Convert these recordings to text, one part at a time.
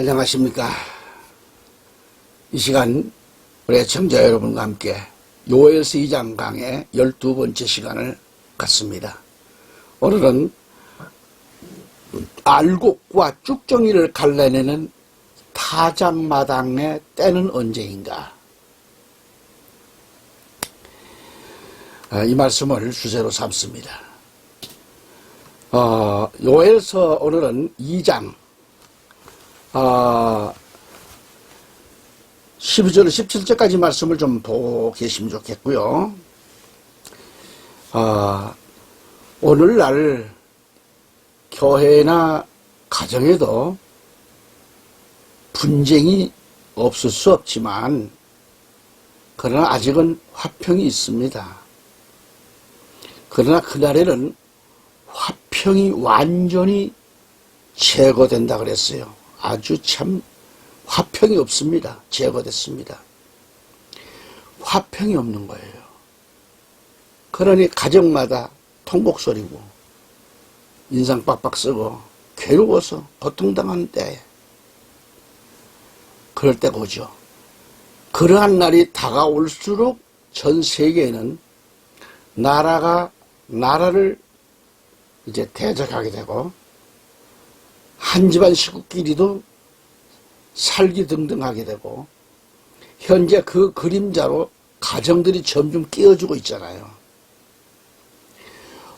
안녕하십니까. 이 시간 우리 애청자 여러분과 함께 요엘서 2장 강의 12번째 시간을 갖습니다. 오늘은 알곡과 쭉정이를 갈라내는 타작마당의 때는 언제인가? 아, 이 말씀을 주제로 삼습니다. 어, 요엘서 오늘은 2장 아, 12절, 17절까지 말씀을 좀 보고 계시면 좋겠고요. 아, 오늘날 교회나 가정에도 분쟁이 없을 수 없지만, 그러나 아직은 화평이 있습니다. 그러나 그날에는 화평이 완전히 제거된다 그랬어요. 아주 참 화평이 없습니다. 제거됐습니다. 화평이 없는 거예요. 그러니 가정마다 통곡소리고 인상 빡빡 쓰고 괴로워서 고통당하는 때에 그럴 때가 오죠. 그러한 날이 다가올수록 전 세계에는 나라가 나라를 이제 대적하게 되고 한 집안 식구끼리도 살기 등등하게 되고 현재 그 그림자로 가정들이 점점 깨어지고 있잖아요.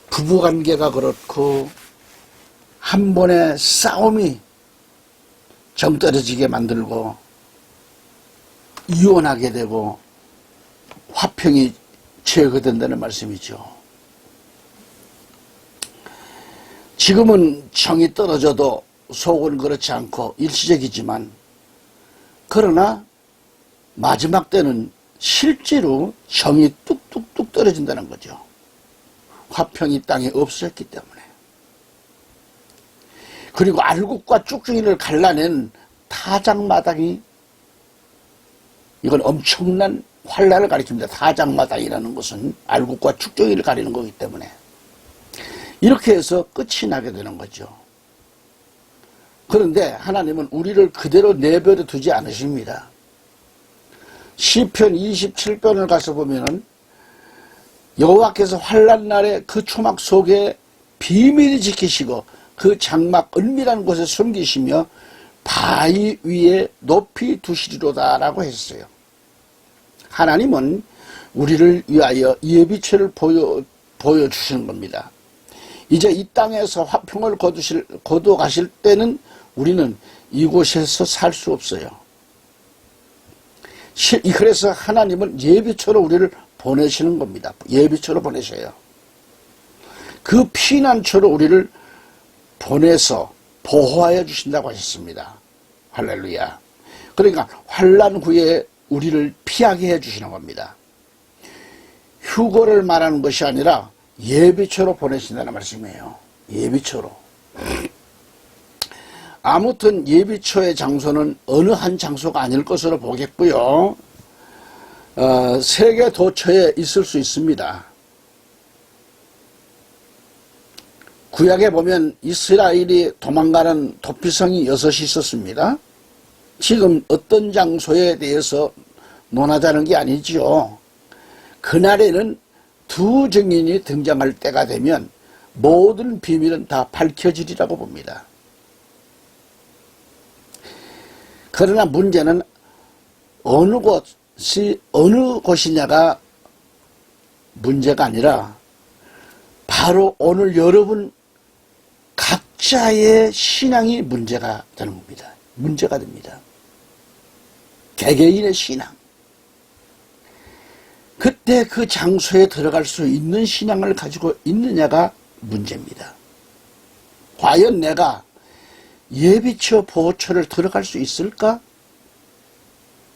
부부관계가 그렇고 한 번의 싸움이 정 떨어지게 만들고 이혼하게 되고 화평이 제거된다는 말씀이죠. 지금은 정이 떨어져도 속은 그렇지 않고 일시적이지만 그러나 마지막 때는 실제로 정이 뚝뚝뚝 떨어진다는 거죠. 화평이 땅에 없었기 때문에. 그리고 알곡과 쭉쭉이를 갈라낸 타작마당이 이건 엄청난 환란을 가리킵니다. 타작마당이라는 것은 알곡과 쭉쭉이를 가리는 거기 때문에 이렇게 해서 끝이 나게 되는 거죠. 그런데 하나님은 우리를 그대로 내버려 두지 않으십니다. 시편 27편을 가서 보면은 여호와께서 환란 날에 그 초막 속에 비밀히 지키시고 그 장막 은밀한 곳에 숨기시며 바위 위에 높이 두시리로다라고 했어요. 하나님은 우리를 위하여 예비체를 보여 보여주시는 겁니다. 이제 이 땅에서 화평을 거두실 거두 가실 때는 우리는 이곳에서 살 수 없어요. 그래서 하나님은 예비처로 우리를 보내시는 겁니다. 예비처로 보내셔요. 그 피난처로 우리를 보내서 보호하여 주신다고 하셨습니다. 할렐루야. 그러니까 환란 후에 우리를 피하게 해 주시는 겁니다. 휴거를 말하는 것이 아니라 예비처로 보내신다는 말씀이에요. 예비처로. 아무튼 예비처의 장소는 어느 한 장소가 아닐 것으로 보겠고요. 어, 세계 도처에 있을 수 있습니다. 구약에 보면 이스라엘이 도망가는 도피성이 여섯이 있었습니다. 지금 어떤 장소에 대해서 논하자는 게 아니지요. 그날에는 두 증인이 등장할 때가 되면 모든 비밀은 다 밝혀지리라고 봅니다. 그러나 문제는 어느 곳이 어느 곳이냐가 문제가 아니라 바로 오늘 여러분 각자의 신앙이 문제가 되는 겁니다. 문제가 됩니다. 개개인의 신앙. 그때 그 장소에 들어갈 수 있는 신앙을 가지고 있느냐가 문제입니다. 과연 내가 예비처 보호처를 들어갈 수 있을까?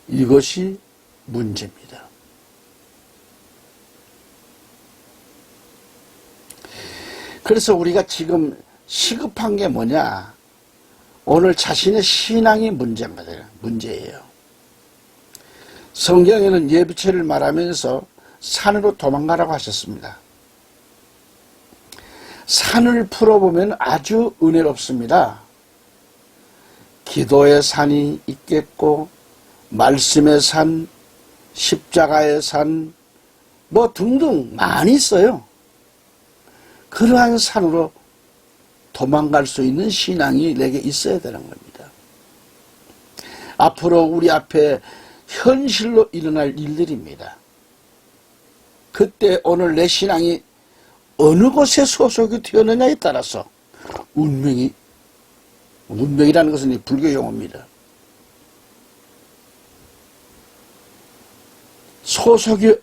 이것이 문제입니다. 그래서 우리가 지금 시급한 게 뭐냐? 오늘 자신의 신앙이 거예요. 문제예요. 성경에는 예비체를 말하면서 산으로 도망가라고 하셨습니다. 산을 풀어보면 아주 은혜롭습니다. 기도의 산이 있겠고 말씀의 산, 십자가의 산, 뭐 등등 많이 있어요. 그러한 산으로 도망갈 수 있는 신앙이 내게 있어야 되는 겁니다. 앞으로 우리 앞에 현실로 일어날 일들입니다. 그때 오늘 내 신앙이 어느 곳에 소속이 되었느냐에 따라서 운명이 운명이라는 것은 이 불교 용어입니다. 소속이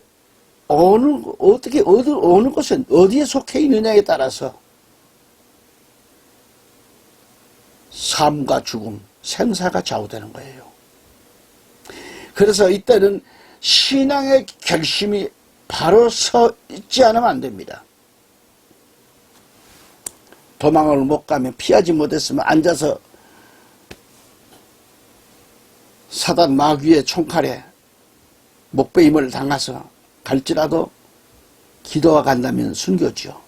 어느 어떻게 어디 어느 곳에 어디에 속해 있느냐에 따라서 삶과 죽음, 생사가 좌우되는 거예요. 그래서 이때는 신앙의 결심이 바로 서 있지 않으면 안 됩니다. 도망을 못 가면 피하지 못했으면 앉아서 사단 마귀의 총칼에 목베임을 당해서 갈지라도 기도가 간다면 순교죠.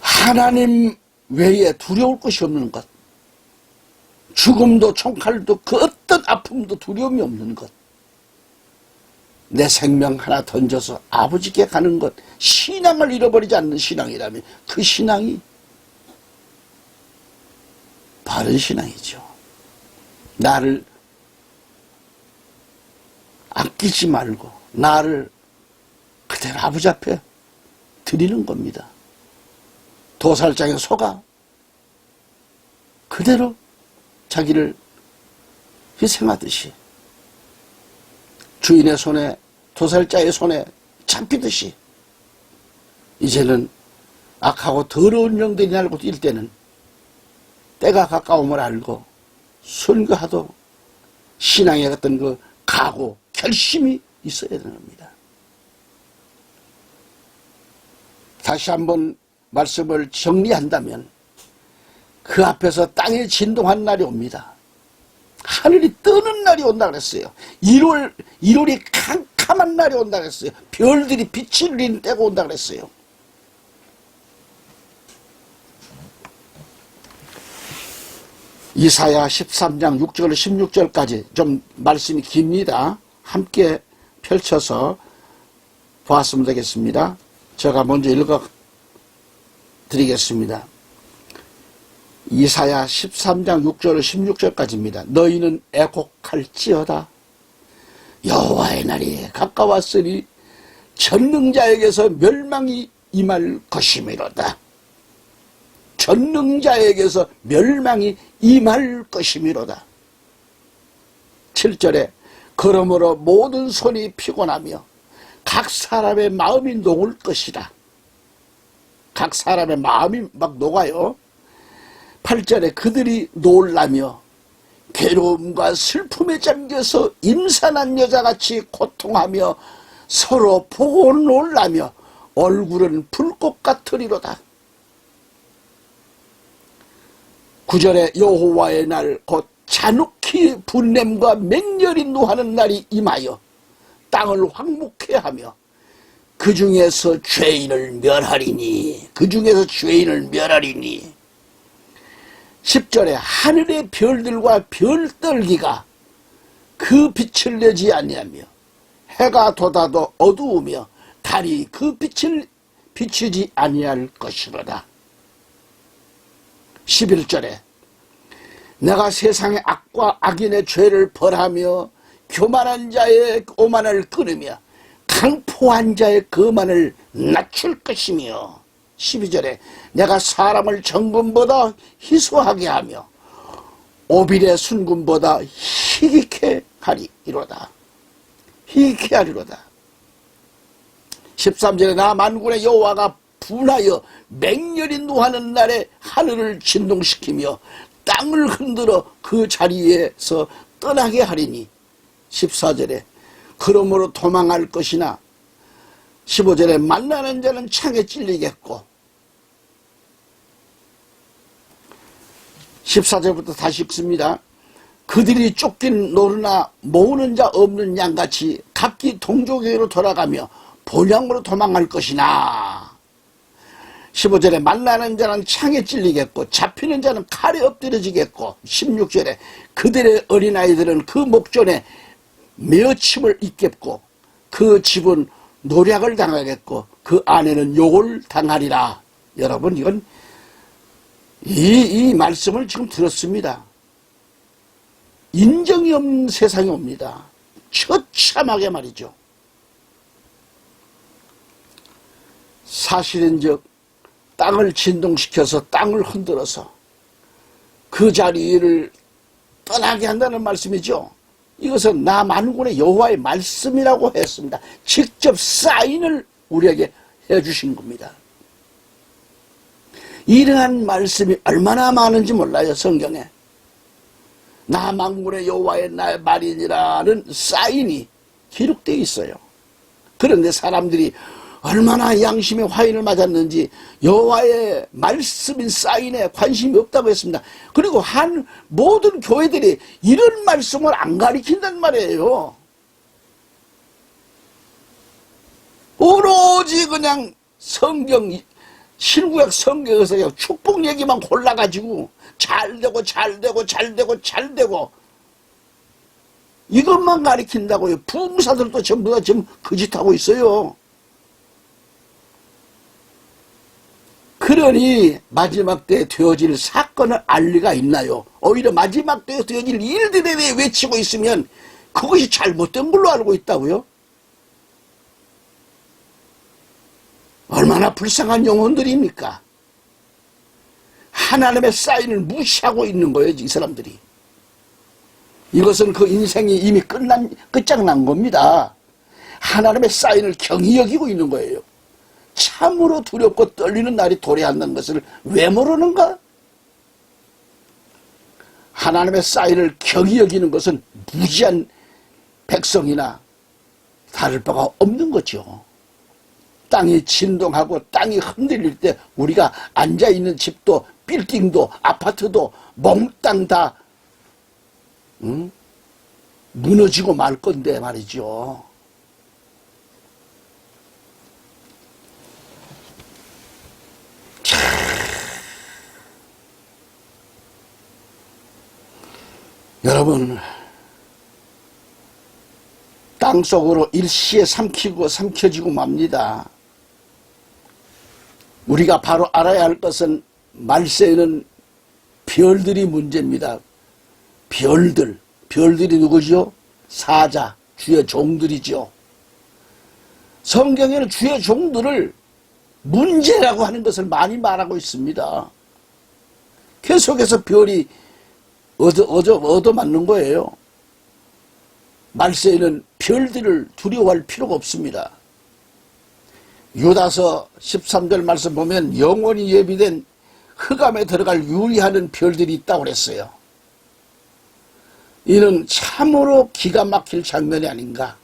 하나님 외에 두려울 것이 없는 것. 죽음도 총칼도 그 어떤 아픔도 두려움이 없는 것. 내 생명 하나 던져서 아버지께 가는 것. 신앙을 잃어버리지 않는 신앙이라면 그 신앙이 바른 신앙이죠. 나를 아끼지 말고 나를 그대로 아버지 앞에 드리는 겁니다. 도살장에 속아 그대로 자기를 희생하듯이 주인의 손에 도살자의 손에 잡히듯이 이제는 악하고 더러운 영들이 날고 뛸 때는 때가 가까움을 알고 순교하도 신앙의 어떤 그 각오, 결심이 있어야 되는 겁니다. 다시 한번 말씀을 정리한다면 그 앞에서 땅이 진동한 날이 옵니다. 하늘이 뜨는 날이 온다 그랬어요. 1월, 1월이 캄캄한 날이 온다 그랬어요. 별들이 빛을 잃는 때가 온다 그랬어요. 이사야 13장 6절 16절까지 좀 말씀이 깁니다. 함께 펼쳐서 보았으면 되겠습니다. 제가 먼저 읽어 드리겠습니다. 이사야 13장 6절 16절까지입니다. 너희는 애곡할지어다. 여호와의 날이 가까웠으니 전능자에게서 멸망이 임할 것이미로다. 전능자에게서 멸망이 임할 것이미로다. 7절에 그러므로 모든 손이 피곤하며 각 사람의 마음이 녹을 것이다. 각 사람의 마음이 막 녹아요. 8절에 그들이 놀라며 괴로움과 슬픔에 잠겨서 임산한 여자같이 고통하며 서로 보고 놀라며 얼굴은 불꽃 같으리로다. 9절에 여호와의 날 곧 잔혹히 분냄과 맹렬히 노하는 날이 임하여 땅을 황목해 하며 그 중에서 죄인을 멸하리니 그 중에서 죄인을 멸하리니 10절에 하늘의 별들과 별떨기가 그 빛을 내지 아니하며 해가 돋아도 어두우며 달이 그 빛을 비추지 아니할 것이로다. 11절에 내가 세상의 악과 악인의 죄를 벌하며 교만한 자의 오만을 끊으며 강포한 자의 거만을 낮출 것이며 12절에 내가 사람을 정금보다 희소하게 하며 오빌의 순금보다 희귀케 하리이로다. 희귀케 하리로다. 13절에 나 만군의 여호와가 분하여 맹렬히 노하는 날에 하늘을 진동시키며 땅을 흔들어 그 자리에서 떠나게 하리니 14절에 그러므로 도망할 것이나 15절에 만나는 자는 창에 찔리겠고 14절부터 다시 읽습니다. 그들이 쫓긴 노르나 모으는 자 없는 양같이 각기 동족에게로 돌아가며 본향으로 도망할 것이나 15절에 만나는 자는 창에 찔리겠고 잡히는 자는 칼에 엎드려지겠고 16절에 그들의 어린아이들은 그 목전에 메어침을 입겠고 그 집은 노략을 당하겠고 그 아내는 욕을 당하리라. 여러분 이건 이, 이 말씀을 지금 들었습니다. 인정이 없는 세상이 옵니다. 처참하게 말이죠. 사실은 즉 땅을 진동시켜서 땅을 흔들어서 그 자리를 떠나게 한다는 말씀이죠. 이것은 나 만군의 여호와의 말씀이라고 했습니다. 직접 사인을 우리에게 해주신 겁니다. 이러한 말씀이 얼마나 많은지 몰라요 성경에. 나 만군의 여호와의 나 말이니라는 사인이 기록되어 있어요. 그런데 사람들이 얼마나 양심의 화인을 맞았는지 여호와의 말씀인 사인에 관심이 없다고 했습니다. 그리고 한 모든 교회들이 이런 말씀을 안 가리킨단 말이에요. 오로지 그냥 성경 신구약 성경에서 축복 얘기만 골라가지고 잘 되고 잘 되고 잘 되고 잘 되고 이것만 가리킨다고요. 부흥사들도 전부 다 지금 그짓 하고 있어요. 그러니 마지막 때에 되어질 사건을 알 리가 있나요? 오히려 마지막 때에 되어질 일들에 대해 외치고 있으면 그것이 잘못된 걸로 알고 있다고요? 얼마나 불쌍한 영혼들입니까? 하나님의 사인을 무시하고 있는 거예요, 이 사람들이. 이것은 그 인생이 이미 끝난, 끝장난 겁니다. 하나님의 사인을 경히 여기고 있는 거예요. 참으로 두렵고 떨리는 날이 도래한다는 것을 왜 모르는가? 하나님의 사인을 경히 여기는 것은 무지한 백성이나 다를 바가 없는 거죠. 땅이 진동하고 땅이 흔들릴 때 우리가 앉아 있는 집도 빌딩도 아파트도 몽땅 다 응? 무너지고 말 건데 말이죠. 여러분, 땅 속으로 일시에 삼키고 삼켜지고 맙니다. 우리가 바로 알아야 할 것은 말세에는 별들이 문제입니다. 별들, 별들이 누구죠? 사자, 주의 종들이죠. 성경에는 주의 종들을 문제라고 하는 것을 많이 말하고 있습니다. 계속해서 별이 얻어, 얻어, 얻어 맞는 거예요. 말세에는 별들을 두려워할 필요가 없습니다. 유다서 13절 말씀 보면 영원히 예비된 흑암에 들어갈 유리하는 별들이 있다고 그랬어요. 이는 참으로 기가 막힐 장면이 아닌가.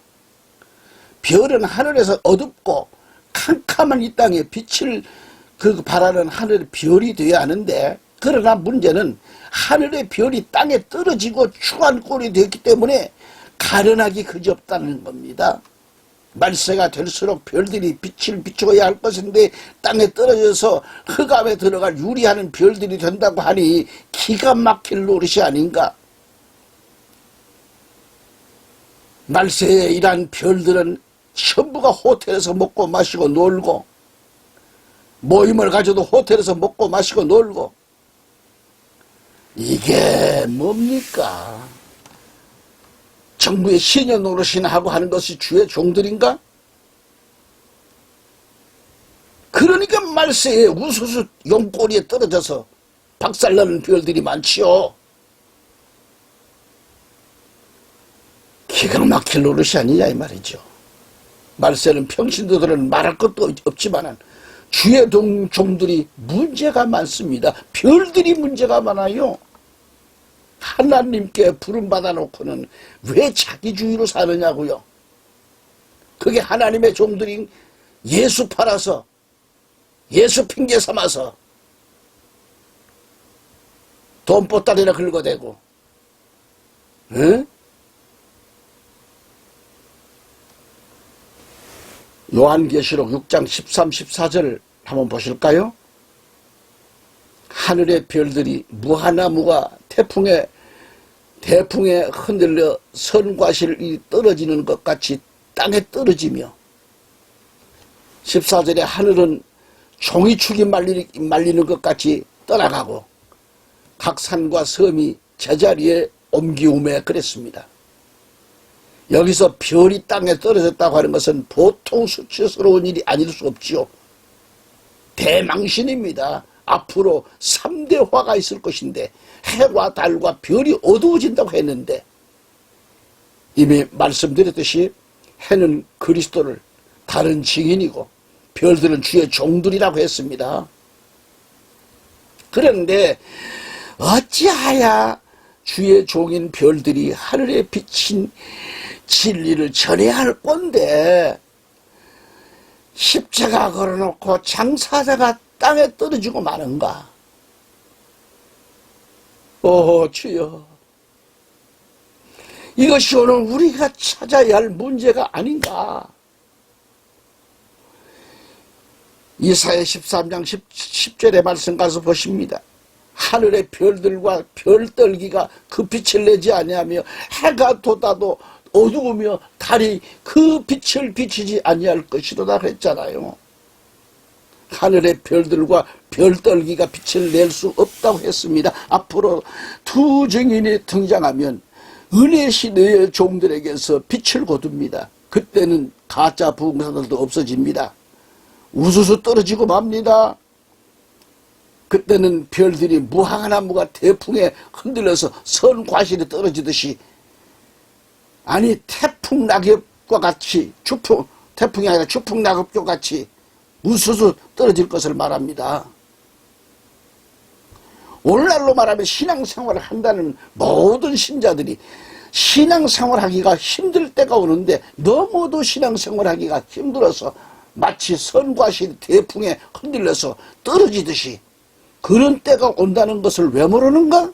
별은 하늘에서 어둡고 캄캄한 이 땅에 빛을 그 바라는 하늘의 별이 되어야 하는데 그러나 문제는 하늘의 별이 땅에 떨어지고 추한 꼴이 되었기 때문에 가련하기 그지 없다는 겁니다. 말세가 될수록 별들이 빛을 비추어야 할 것인데 땅에 떨어져서 흑암에 들어갈 유리하는 별들이 된다고 하니 기가 막힐 노릇이 아닌가. 말세에 일한 별들은 전부가 호텔에서 먹고 마시고 놀고 모임을 가져도 호텔에서 먹고 마시고 놀고 이게 뭡니까? 정부의 신여 노릇이나 하고 하는 것이 주의 종들인가? 그러니까 말세에 우수수 용꼬리에 떨어져서 박살나는 별들이 많지요. 기가 막힐 노릇이 아니냐 이 말이죠. 말세는 평신도들은 말할 것도 없지만 주의 동 종들이 문제가 많습니다. 별들이 문제가 많아요. 하나님께 부름받아 놓고는 왜 자기주의로 사느냐고요. 그게 하나님의 종들인 예수 팔아서 예수 핑계 삼아서 돈보따리나 긁어대고 응? 요한계시록 6장 13, 14절을 한번 보실까요? 하늘의 별들이 무하나무가 태풍에 대풍에 흔들려 선과실이 떨어지는 것 같이 땅에 떨어지며 14절에 하늘은 종이축이 말리, 말리는 것 같이 떠나가고 각 산과 섬이 제자리에 옮기움에 그랬습니다. 여기서 별이 땅에 떨어졌다고 하는 것은 보통 수치스러운 일이 아닐 수 없지요. 대망신입니다. 앞으로 3대 화가 있을 것인데 해와 달과 별이 어두워진다고 했는데 이미 말씀드렸듯이 해는 그리스도를 다른 증인이고 별들은 주의 종들이라고 했습니다. 그런데 어찌하야 주의 종인 별들이 하늘에 비친 진리를 전해야 할 건데 십자가 걸어놓고 장사자가 땅에 떨어지고 마는가? 오 주여 이것이 오늘 우리가 찾아야 할 문제가 아닌가? 이사야 13장 10, 10 절의 말씀 가서 보십니다. 하늘의 별들과 별떨기가 그 빛을 내지 아니하며 해가 돋아도 어두우며 달이 그 빛을 비치지 아니할 것이로다 그랬잖아요. 하늘의 별들과 별떨기가 빛을 낼 수 없다고 했습니다. 앞으로 두 증인이 등장하면 은혜 시대의 종들에게서 빛을 거둡니다. 그때는 가짜 부흥사들도 없어집니다. 우수수 떨어지고 맙니다. 그때는 별들이 무화과나무가 대풍에 흔들려서 선과실이 떨어지듯이 아니 태풍 낙엽과 같이 추풍 태풍이 아니라 추풍 낙엽과 같이 우수수 떨어질 것을 말합니다. 오늘날로 말하면 신앙생활을 한다는 모든 신자들이 신앙생활하기가 힘들 때가 오는데 너무도 신앙생활하기가 힘들어서 마치 선과실 대풍에 흔들려서 떨어지듯이 그런 때가 온다는 것을 왜 모르는가?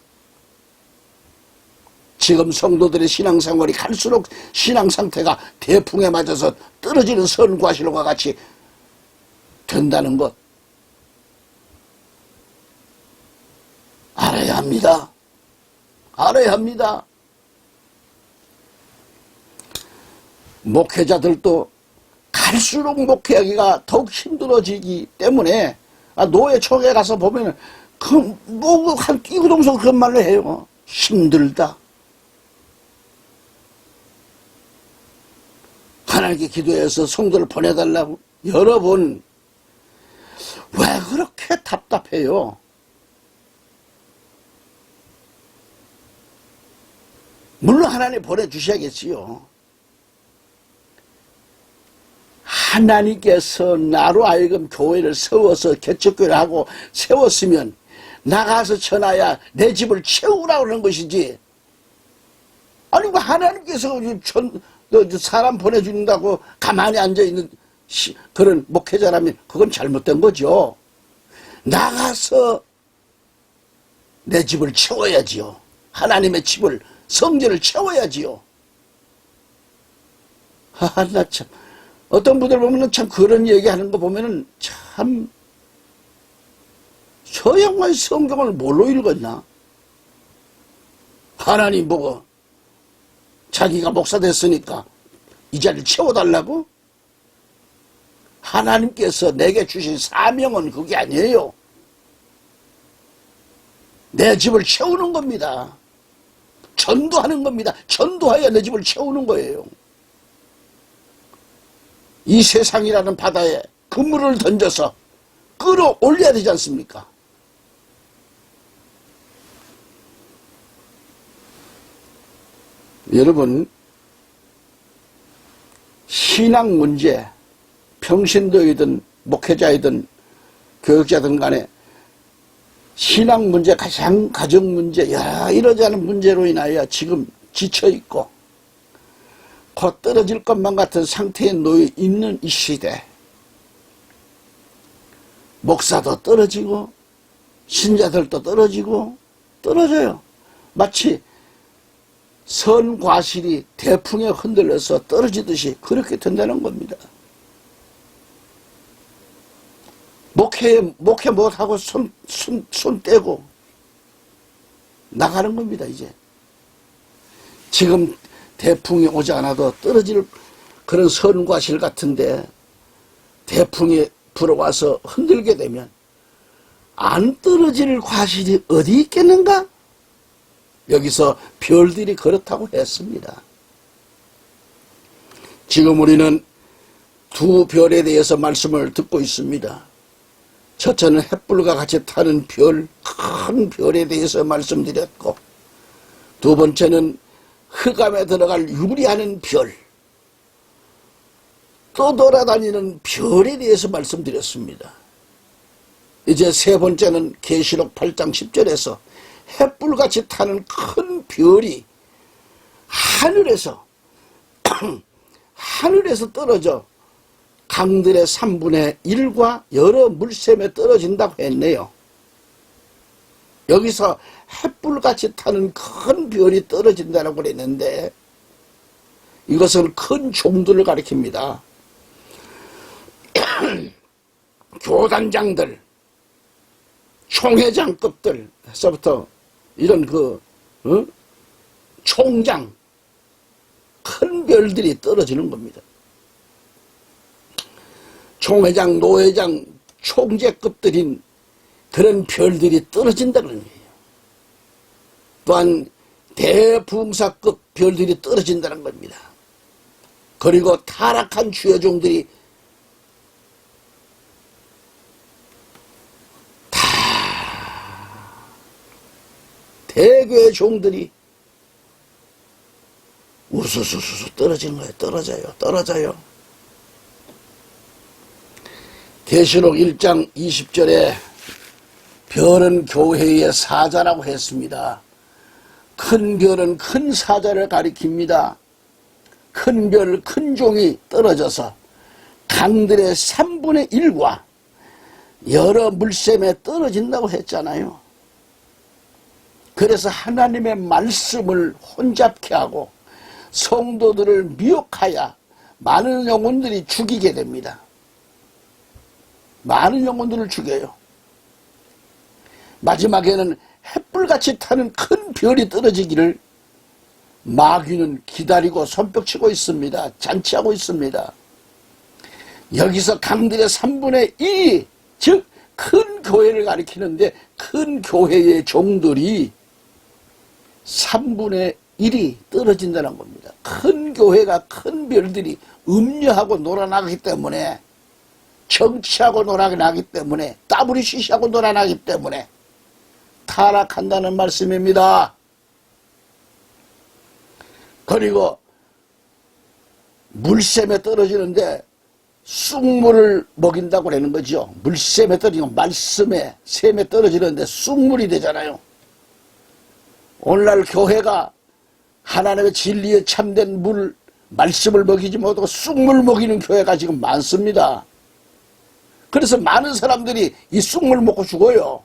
지금 성도들의 신앙생활이 갈수록 신앙 상태가 대풍에 맞아서 떨어지는 선과실과 같이 된다는 것 알아야 합니다. 알아야 합니다. 목회자들도 갈수록 목회하기가 더욱 힘들어지기 때문에 아, 노예 촉에 가서 보면 그뭐한 끼구동성 그런 말로 해요. 힘들다. 하나님께 기도해서 성도를 보내달라고 여러 번 왜 그렇게 답답해요? 물론 하나님 보내주셔야겠지요. 하나님께서 나로 하여금 교회를 세워서 개척교회를 하고 세웠으면 나가서 전하야 내 집을 채우라고 하는 것이지. 아니, 뭐 하나님께서 전, 사람 보내준다고 가만히 앉아있는 그런 목회자라면 그건 잘못된 거죠. 나가서 내 집을 채워야지요. 하나님의 집을, 성전을 채워야지요. 아, 나 참. 어떤 분들 보면은 참 그런 얘기 하는 거 보면은 참, 저 양반 성경을 뭘로 읽었나? 하나님 보고 자기가 목사 됐으니까 이 자리를 채워달라고? 하나님께서 내게 주신 사명은 그게 아니에요. 내 집을 채우는 겁니다. 전도하는 겁니다. 전도하여 내 집을 채우는 거예요. 이 세상이라는 바다에 그물을 던져서 끌어올려야 되지 않습니까? 여러분, 신앙 문제, 평신도이든 목회자이든 교육자든 간에 신앙 문제, 가장 가정 문제, 여러 이러지 않은 문제로 인하여 지금 지쳐있고 곧 떨어질 것만 같은 상태에 놓여 있는 이 시대. 목사도 떨어지고, 신자들도 떨어지고, 떨어져요. 마치 선과실이 대풍에 흔들려서 떨어지듯이 그렇게 된다는 겁니다. 목회, 목회 못하고 손, 손, 손 떼고 나가는 겁니다, 이제. 지금 대풍이 오지 않아도 떨어질 그런 선과실 같은데 대풍이 불어와서 흔들게 되면 안 떨어질 과실이 어디 있겠는가? 여기서 별들이 그렇다고 했습니다. 지금 우리는 두 별에 대해서 말씀을 듣고 있습니다. 첫째는 햇불과 같이 타는 별, 큰 별에 대해서 말씀드렸고, 두 번째는 흑암에 들어갈 유리하는 별, 떠돌아다니는 별에 대해서 말씀드렸습니다. 이제 세 번째는 계시록 8장 10절에서 햇불같이 타는 큰 별이 하늘에서 하늘에서 떨어져 강들의 3분의 1과 여러 물샘에 떨어진다고 했네요. 여기서 햇불같이 타는 큰 별이 떨어진다고 그랬는데 이것은 큰 종들을 가리킵니다. 교단장들, 총회장급들에서부터 이런 그 어? 총장 큰 별들이 떨어지는 겁니다. 총회장, 노회장, 총재급들인 그런 별들이 떨어진다는 거예요. 또한 대붕사급 별들이 떨어진다는 겁니다. 그리고 타락한 주여종들이 대교의 종들이 우수수수수 떨어지는 거예요. 떨어져요. 떨어져요. 계시록 1장 20절에 별은 교회의 사자라고 했습니다. 큰 별은 큰 사자를 가리킵니다. 큰 별, 큰 종이 떨어져서 강들의 3분의 1과 여러 물샘에 떨어진다고 했잖아요. 그래서 하나님의 말씀을 혼잡케 하고 성도들을 미혹하여 많은 영혼들이 죽이게 됩니다. 많은 영혼들을 죽여요. 마지막에는 햇불같이 타는 큰 별이 떨어지기를 마귀는 기다리고 손뼉치고 있습니다. 잔치하고 있습니다. 여기서 강들의 3분의 2, 즉, 큰 교회를 가리키는데 큰 교회의 종들이 3분의 1이 떨어진다는 겁니다. 큰 교회가 큰 별들이 음녀하고 놀아나기 때문에 정치하고 놀아나기 때문에 쉬쉬하고 놀아나기 때문에 타락한다는 말씀입니다. 그리고 물샘에 떨어지는데 쑥물을 먹인다고 그러는 거죠. 물샘에 떨어지면 말씀에 샘에 떨어지는데 쑥물이 되잖아요. 오늘날 교회가 하나님의 진리에 참된 물, 말씀을 먹이지 못하고 쑥물 먹이는 교회가 지금 많습니다. 그래서 많은 사람들이 이 쑥물 먹고 죽어요.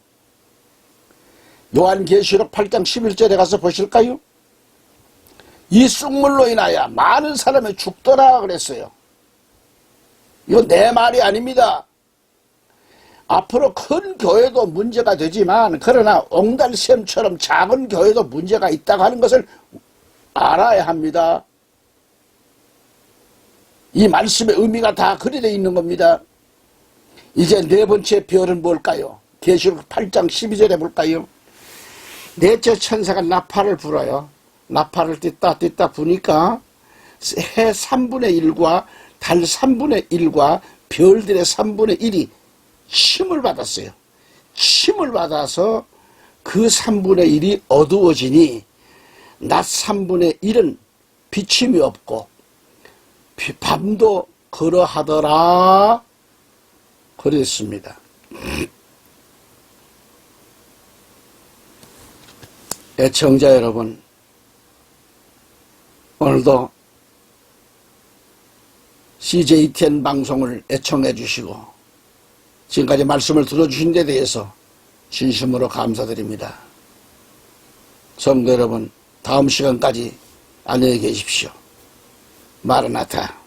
요한계시록 8장 11절에 가서 보실까요? 이 쑥물로 인하여 많은 사람이 죽더라 그랬어요. 이거 내 말이 아닙니다. 앞으로 큰 교회도 문제가 되지만 그러나 옹달샘처럼 작은 교회도 문제가 있다고 하는 것을 알아야 합니다. 이 말씀의 의미가 다 그리 되어 있는 겁니다. 이제 네 번째 별은 뭘까요? 계시록 8장 12절에 볼까요? 넷째 천사가 나팔을 불어요. 나팔을 띠다 띠다 부니까 해 3분의 1과 달 3분의 1과 별들의 3분의 1이 침을 받았어요. 침을 받아서 그 3분의 1이 어두워지니 낮 3분의 1은 비침이 없고 밤도 그러하더라 그랬습니다. 애청자 여러분 오늘도 CJTN 방송을 애청해 주시고 지금까지 말씀을 들어주신 데 대해서 진심으로 감사드립니다. 성도 여러분, 다음 시간까지 안녕히 계십시오. 마르나타.